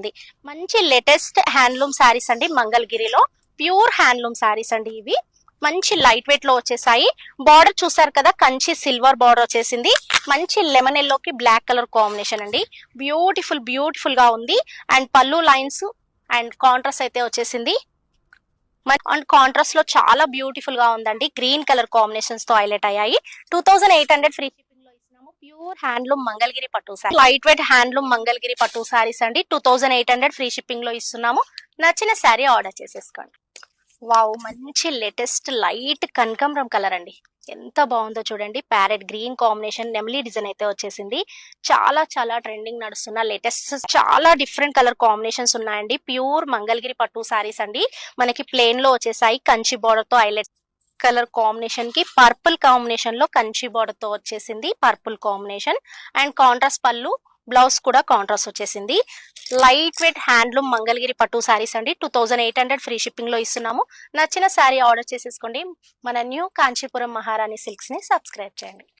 ఉంది మంచి latest handloom saris అండి మంగళగిరిలో. ప్యూర్ హ్యాండ్లూమ్ శారీస్ అండి ఇవి. మంచి లైట్ వెయిట్లో వచ్చేసాయి. బార్డర్ చూసారు కదా కంచి సిల్వర్ బార్డర్ వచ్చేసింది. మంచి లెమన్ ఎల్లోకి బ్లాక్ కలర్ కాంబినేషన్ అండి. బ్యూటిఫుల్ బ్యూటిఫుల్గా ఉంది. అండ్ పళ్ళు లైన్స్ అండ్ కాంట్రాస్ట్ అయితే వచ్చేసింది. అండ్ కాంట్రాస్ట్లో చాలా బ్యూటిఫుల్గా ఉందండి. గ్రీన్ కలర్ కాంబినేషన్స్తో హైలైట్ అయ్యాయి. Two thousand eight hundred free pure handloom Mangalagiri పట్టు sari light weight handloom Mangalagiri పట్టు సారీస్ అండి. Two thousand eight hundred free షిప్పింగ్లో ఇస్తున్నాము. నచ్చిన శారీ ఆర్డర్ చేసేసుకోండి. వావ్ మంచి లేటెస్ట్ లైట్ కనకాంబరం కలర్ అండి. ఎంత బాగుందో చూడండి. ప్యారెట్ గ్రీన్ కాంబినేషన్ నెమలి డిజైన్ అయితే వచ్చేసింది. చాలా చాలా ట్రెండింగ్ నడుస్తున్న లేటెస్ట్ చాలా డిఫరెంట్ కలర్ కాంబినేషన్స్ ఉన్నాయండి. ప్యూర్ మంగళగిరి పట్టు సారీస్ అండి. మనకి ప్లేన్లో వచ్చేసాయి. కంచి బార్డర్తో హైలైట్ కలర్ కాంబినేషన్కి పర్పుల్ కాంబినేషన్లో కంచి బార్డర్తో వచ్చేసింది పర్పుల్ కాంబినేషన్. అండ్ కాంట్రాస్ట్ పళ్ళు బ్లౌజ్ కూడా కాంట్రాస్ట్ వచ్చేసింది. లైట్ వెయిట్ హ్యాండ్లూమ్ మంగళగిరి పట్టు సారీస్ అండి. Two thousand eight hundred free షిప్పింగ్లో ఇస్తున్నాము. నచ్చిన శారీ ఆర్డర్ చేసేసుకోండి. మన న్యూ కాంచీపురం మహారాణి సిల్క్స్ని సబ్స్క్రైబ్ చేయండి.